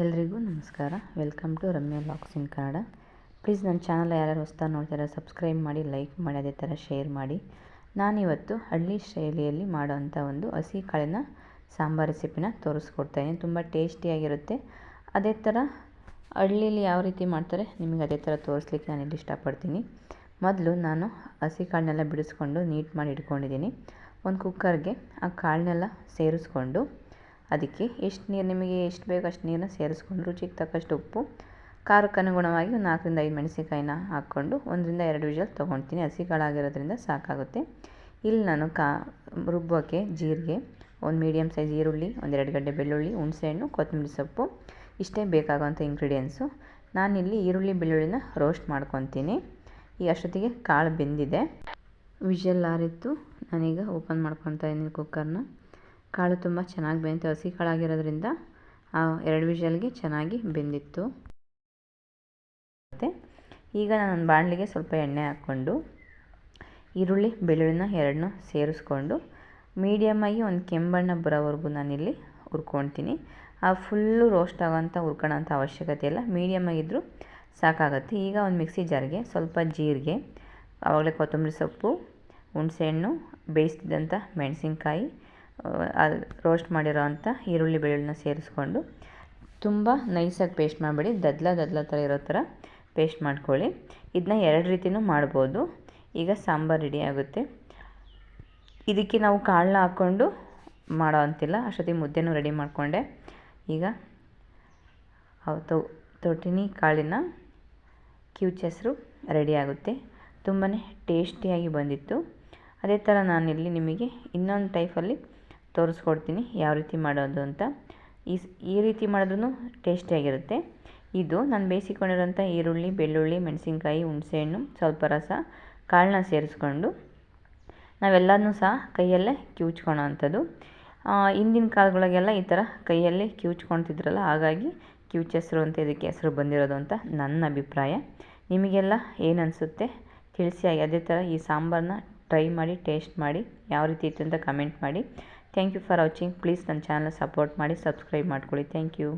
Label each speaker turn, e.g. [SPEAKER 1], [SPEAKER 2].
[SPEAKER 1] ಎಲ್ರಿಗೂ ನಮಸ್ಕಾರ. Welcome to Ramya looks in Kannada please ನನ್ನ ಚಾನಲ್ ಯಾರ್ಯಾರು ಹೊಸ್ತಾ ನೋಡ್ತಾರೆ ಸಬ್ಸ್ಕ್ರೈಬ್ ಮಾಡಿ ಲೈಕ್ ಮಾಡಿ, ಅದೇ ಥರ ಶೇರ್ ಮಾಡಿ. ನಾನಿವತ್ತು ಹಳ್ಳಿ ಶೈಲಿಯಲ್ಲಿ ಮಾಡೋವಂಥ ಒಂದು ಹಸಿ ಕಾಳಿನ ಸಾಂಬಾರ್ ರೆಸಿಪಿನ ತೋರಿಸ್ಕೊಡ್ತಾಯಿದ್ದೀನಿ ತುಂಬ ಟೇಸ್ಟಿಯಾಗಿರುತ್ತೆ ಅದೇ ಥರ ಹಳ್ಳೀಲಿ ಯಾವ ರೀತಿ ಮಾಡ್ತಾರೆ ನಿಮಗೆ ಅದೇ ಥರ ತೋರಿಸ್ಲಿಕ್ಕೆ ನಾನು ಇಲ್ಲಿ ಇಷ್ಟಪಡ್ತೀನಿ. ಮೊದಲು ನಾನು ಹಸಿ ಕಾಳನ್ನೆಲ್ಲ ಬಿಡಿಸ್ಕೊಂಡು ನೀಟ್ ಮಾಡಿ ಇಟ್ಕೊಂಡಿದ್ದೀನಿ. ಒಂದು ಕುಕ್ಕರ್ಗೆ ಆ ಕಾಳನ್ನೆಲ್ಲ ಸೇರಿಸ್ಕೊಂಡು ಅದಕ್ಕೆ ಎಷ್ಟು ನೀರು, ನಿಮಗೆ ಎಷ್ಟು ಬೇಕು ಅಷ್ಟು ನೀರನ್ನ ಸೇರಿಸ್ಕೊಂಡು ರುಚಿಗೆ ತಕ್ಕಷ್ಟು ಉಪ್ಪು, ಖಾರಕ್ಕೆ ಅನುಗುಣವಾಗಿ ನಾಲ್ಕರಿಂದ ಐದು ಮೆಣಸಿನ್ಕಾಯಿನ ಹಾಕ್ಕೊಂಡು ಒಂದರಿಂದ ಎರಡು ವಿಷಲ್ ತೊಗೊಳ್ತೀನಿ. ಹಸಿ ಕಾಳಾಗಿರೋದ್ರಿಂದ ಸಾಕಾಗುತ್ತೆ. ಇಲ್ಲಿ ನಾನು ಕಾ ರುಬ್ಬೋಕ್ಕೆ ಜೀರಿಗೆ, ಒಂದು ಮೀಡಿಯಮ್ ಸೈಜ್ ಈರುಳ್ಳಿ ಒಂದೆರಡು ಗಡ್ಡೆ ಬೆಳ್ಳುಳ್ಳಿ ಹುಣಸೆಹಣ್ಣು ಕೊತ್ತಂಬರಿ ಸೊಪ್ಪು, ಇಷ್ಟೇ ಬೇಕಾಗುವಂಥ ಇಂಗ್ರೀಡಿಯೆಂಟ್ಸು ನಾನಿಲ್ಲಿ ಈರುಳ್ಳಿ, ಬೆಳ್ಳುಳ್ಳಿನ ರೋಸ್ಟ್ ಮಾಡ್ಕೊತೀನಿ. ಈಗ ಅಷ್ಟೊತ್ತಿಗೆ ಕಾಳು ಬೆಂದಿದೆ. ವಿಷಲ್ ಆರಿತ್ತು. ನಾನೀಗ ಓಪನ್ ಮಾಡ್ಕೊತಾ ಇದ್ದೀನಿ ಕುಕ್ಕರ್ನ ಕಾಳು ತುಂಬ ಚೆನ್ನಾಗಿ ಬೆಂದಿತ್ತು, ಹಸಿ ಕಾಳಾಗಿರೋದ್ರಿಂದ ಎರಡು ವಿಷಲ್ಗೆ ಚೆನ್ನಾಗಿ ಬೆಂದಿತ್ತು. ಮತ್ತು ಈಗ ನಾನು ಬಾಣಲಿಗೆ ಸ್ವಲ್ಪ ಎಣ್ಣೆ ಹಾಕ್ಕೊಂಡು ಈರುಳ್ಳಿ, ಬೆಳ್ಳುಳ್ಳಿನ ಎರಡನ್ನೂ ಸೇರಿಸ್ಕೊಂಡು ಮೀಡಿಯಮ್ಮಾಗಿ ಒಂದು ಕೆಂಬಣ್ಣ ಬರೋವರೆಗೂ ನಾನಿಲ್ಲಿ ಹುರ್ಕೊಳ್ತೀನಿ. ಆ ಫುಲ್ಲು ರೋಸ್ಟ್ ಆಗೋಂಥ ಹುರ್ಕೊಳ್ಳೋಂಥ ಅವಶ್ಯಕತೆ ಇಲ್ಲ ಮೀಡಿಯಮ್ಮಾಗಿದ್ದರೂ ಸಾಕಾಗುತ್ತೆ. ಈಗ ಒಂದು ಮಿಕ್ಸಿ ಜಾರ್ಗೆ ಸ್ವಲ್ಪ ಜೀರಿಗೆ, ಆವಾಗಲೇ ಕೊತ್ತಂಬರಿ ಸೊಪ್ಪು, ಹುಣಸೆಹಣ್ಣು, ಬೇಯಿಸ್ತಿದ್ದಂಥ ಮೆಣಸಿನ್ಕಾಯಿ ರೋಸ್ಟ್ ಮಾಡಿರೋ ಅಂಥ ಈರುಳ್ಳಿ ಬೆಳ್ಳುಳ್ಳಿನ ಸೇರಿಸ್ಕೊಂಡು ತುಂಬ ನೈಸಾಗಿ ಪೇಸ್ಟ್ ಮಾಡಿಬಿಡಿ. ದದ್ಲ ದದ್ಲ ಥರ ಇರೋ ಥರ ಪೇಸ್ಟ್ ಮಾಡ್ಕೊಳ್ಳಿ. ಇದನ್ನ ಎರಡು ರೀತಿಯೂ ಮಾಡ್ಬೋದು. ಈಗ ಸಾಂಬಾರು ರೆಡಿ ಆಗುತ್ತೆ. ಇದಕ್ಕೆ ನಾವು ಕಾಳನ್ನ ಹಾಕ್ಕೊಂಡು ಮಾಡೋ ಅಂತಿಲ್ಲ. ಅಷ್ಟೊತ್ತಿಗೆ ಮುದ್ದೆನೂ ರೆಡಿ ಮಾಡಿಕೊಂಡೆ. ಈಗ ತೊ ತೊಟ್ಟಿನಿ ಕಾಳಿನ ಕ್ಯೂಚೆಸ್ರು ರೆಡಿ ಆಗುತ್ತೆ. ತುಂಬಾ ಟೇಸ್ಟಿಯಾಗಿ ಬಂದಿತ್ತು. ಅದೇ ಥರ ನಾನಿಲ್ಲಿ ನಿಮಗೆ ಇನ್ನೊಂದು ಟೈಪಲ್ಲಿ ತೋರಿಸ್ಕೊಡ್ತೀನಿ ಯಾವ ರೀತಿ ಮಾಡೋದು ಅಂತ. ಈ ಈ ರೀತಿ ಮಾಡಿದ್ರೂ ಟೇಸ್ಟಿಯಾಗಿರುತ್ತೆ ಇದು ನಾನು ಬೇಯಿಸಿಕೊಂಡಿರೋಂಥ ಈರುಳ್ಳಿ, ಬೆಳ್ಳುಳ್ಳಿ, ಮೆಣಸಿನ್ಕಾಯಿ, ಹುಣಸೆಹಣ್ಣು, ಸ್ವಲ್ಪ ರಸ, ಕಾಳನ್ನ ಸೇರಿಸ್ಕೊಂಡು ನಾವೆಲ್ಲನೂ ಸಹ ಕೈಯಲ್ಲೇ ಕಿವುಚ್ಕೊಳೋ ಅಂಥದ್ದು. ಹಿಂದಿನ ಕಾಲಗಳಿಗೆಲ್ಲ ಈ ಥರ ಕೈಯಲ್ಲೇ ಕಿವುಚ್ಕೊಳ್ತಿದ್ರಲ್ಲ, ಹಾಗಾಗಿ ಕಿವುಚೆಸರು ಅಂತ ಇದಕ್ಕೆ ಹೆಸರು ಬಂದಿರೋದು ಅಂತ ನನ್ನ ಅಭಿಪ್ರಾಯ. ನಿಮಗೆಲ್ಲ ಏನು ಅನಿಸುತ್ತೆ? ತಿಳಿಸಿ, ಅದೇ ಥರ ಈ ಸಾಂಬಾರನ್ನ ಟ್ರೈ ಮಾಡಿ ಟೇಸ್ಟ್ ಮಾಡಿ, ಯಾವ ರೀತಿ ಇತ್ತು ಅಂತ ಕಮೆಂಟ್ ಮಾಡಿ. Thank you for watching please ನನ್ನ ಚಾನಲ್ ಸಪೋರ್ಟ್ ಮಾಡಿ ಸಬ್ಸ್ಕ್ರೈಬ್ ಮಾಡ್ಕೊಳ್ಳಿ. Thank you